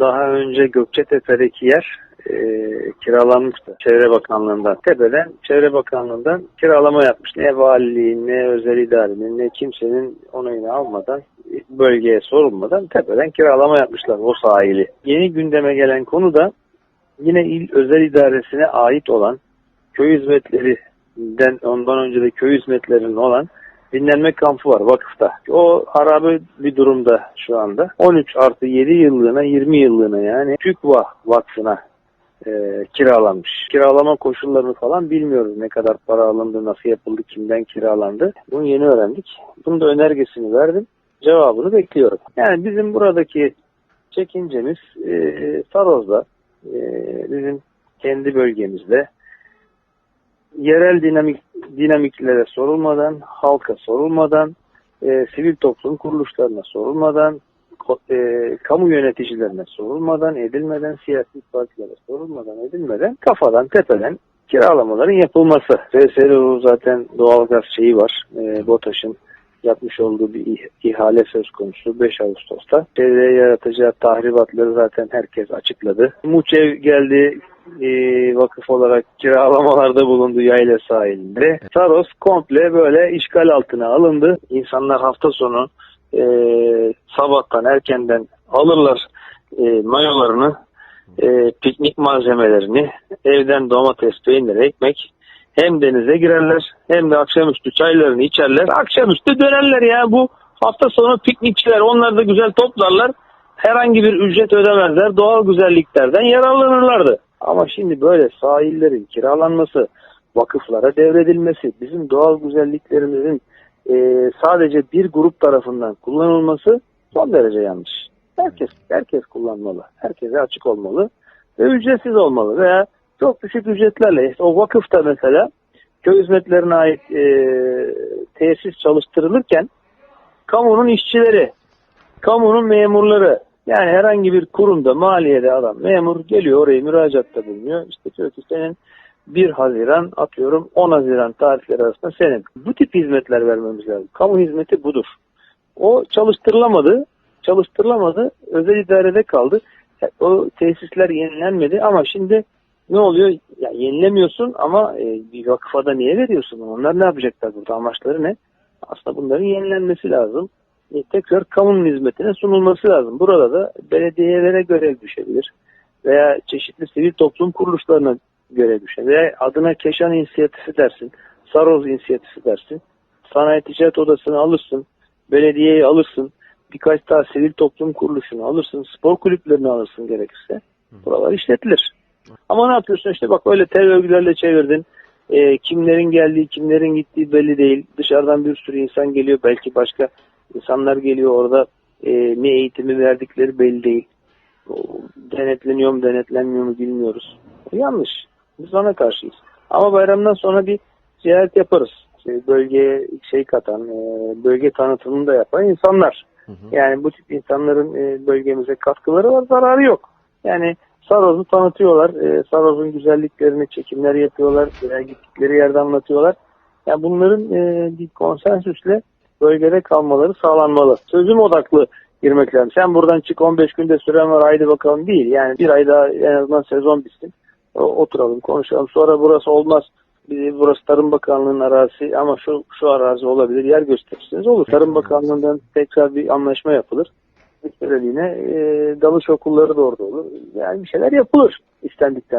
daha önce Gökçetepe'deki yer e, kiralanmıştı Çevre Bakanlığı'ndan. Tepeden Çevre Bakanlığı'ndan kiralama yapmış. Ne valiliğin, ne özel idarenin, ne kimsenin onayını almadan, bölgeye sorulmadan tepeden kiralama yapmışlar o sahili. Yeni gündeme gelen konu da yine il özel idaresine ait olan köy hizmetlerinden ondan önce de köy hizmetlerinin olan dinlenme kampı var vakıfta. O harabe bir durumda şu anda. 13 artı 7 yıllığına 20 yıllığına yani TÜKVA Vakfı'na e, kiralanmış. Kiralama koşullarını falan bilmiyoruz. Ne kadar para alındı, nasıl yapıldı, kimden kiralandı. Bunu yeni öğrendik. Bunun da önergesini verdim. Cevabını bekliyorum. Yani bizim buradaki çekincemiz e, Saroz'da e, bizim kendi bölgemizde yerel dinamik dinamiklere sorulmadan, halka sorulmadan, e, sivil toplum kuruluşlarına sorulmadan, e, kamu yöneticilerine sorulmadan, edilmeden, siyasi partilere sorulmadan, edilmeden kafadan, tepeden kiralamaların yapılması. RSRU zaten doğalgaz şeyi var. E, BOTAŞ'ın yapmış olduğu bir ih- ihale söz konusu 5 Ağustos'ta. Çevreye yaratacağı tahribatları zaten herkes açıkladı. Muçev geldi e, vakıf olarak kiralamalarda bulundu yayla sahilinde. Saros komple böyle işgal altına alındı. İnsanlar hafta sonu e, sabahtan erkenden alırlar e, mayolarını, e, piknik malzemelerini, evden domates, peynir, ekmek hem denize girerler hem de akşamüstü çaylarını içerler. Akşamüstü dönerler ya bu hafta sonu piknikçiler onlar da güzel toplarlar. Herhangi bir ücret ödemezler. Doğal güzelliklerden yararlanırlardı. Ama şimdi böyle sahillerin kiralanması, vakıflara devredilmesi, bizim doğal güzelliklerimizin e, sadece bir grup tarafından kullanılması son derece yanlış. Herkes herkes kullanmalı. Herkese açık olmalı ve ücretsiz olmalı veya çok düşük ücretlerle. İşte o vakıfta mesela köy hizmetlerine ait e, tesis çalıştırılırken kamunun işçileri, kamunun memurları yani herhangi bir kurumda maliyede adam memur geliyor oraya müracaatta bulunuyor. İşte diyor ki senin 1 Haziran atıyorum 10 Haziran tarihleri arasında senin. Bu tip hizmetler vermemiz lazım. Kamu hizmeti budur. O çalıştırılamadı. Çalıştırılamadı. Özel idarede kaldı. O tesisler yenilenmedi ama şimdi ne oluyor? Ya yenilemiyorsun ama e, bir vakıfa da niye veriyorsun? Onlar ne yapacaklar burada? Amaçları ne? Aslında bunların yenilenmesi lazım. E, tekrar kamunun hizmetine sunulması lazım. Burada da belediyelere görev düşebilir. Veya çeşitli sivil toplum kuruluşlarına görev düşer. Veya adına Keşan inisiyatifi dersin. Saroz inisiyatifi dersin. Sanayi Ticaret Odası'nı alırsın. Belediyeyi alırsın. Birkaç daha sivil toplum kuruluşunu alırsın. Spor kulüplerini alırsın gerekirse. Buralar işletilir. Ama ne yapıyorsun işte bak öyle tel örgülerle çevirdin. E, kimlerin geldiği, kimlerin gittiği belli değil. Dışarıdan bir sürü insan geliyor. Belki başka insanlar geliyor orada. E, ne eğitimi verdikleri belli değil. Denetleniyor mu, denetlenmiyor mu bilmiyoruz. O yanlış. Biz ona karşıyız. Ama bayramdan sonra bir ziyaret yaparız. Bölgeye şey katan, e, bölge tanıtımını da yapan insanlar. Yani bu tip insanların e, bölgemize katkıları var, zararı yok. Yani Saroz'u tanıtıyorlar. E, Saroz'un güzelliklerini, çekimler yapıyorlar. Gittikleri yerde anlatıyorlar. Yani bunların e, bir konsensüsle bölgede kalmaları sağlanmalı. Çözüm odaklı girmek lazım. Sen buradan çık 15 günde süren var haydi bakalım değil. Yani bir ay daha en azından sezon bitsin. Oturalım konuşalım. Sonra burası olmaz. Burası Tarım Bakanlığı'nın arazisi ama şu şu arazi olabilir. Yer gösterirseniz olur. Tarım Bakanlığı'ndan tekrar bir anlaşma yapılır. Müşteriliğine e, dalış okulları da orada olur. Yani bir şeyler yapılır istendikten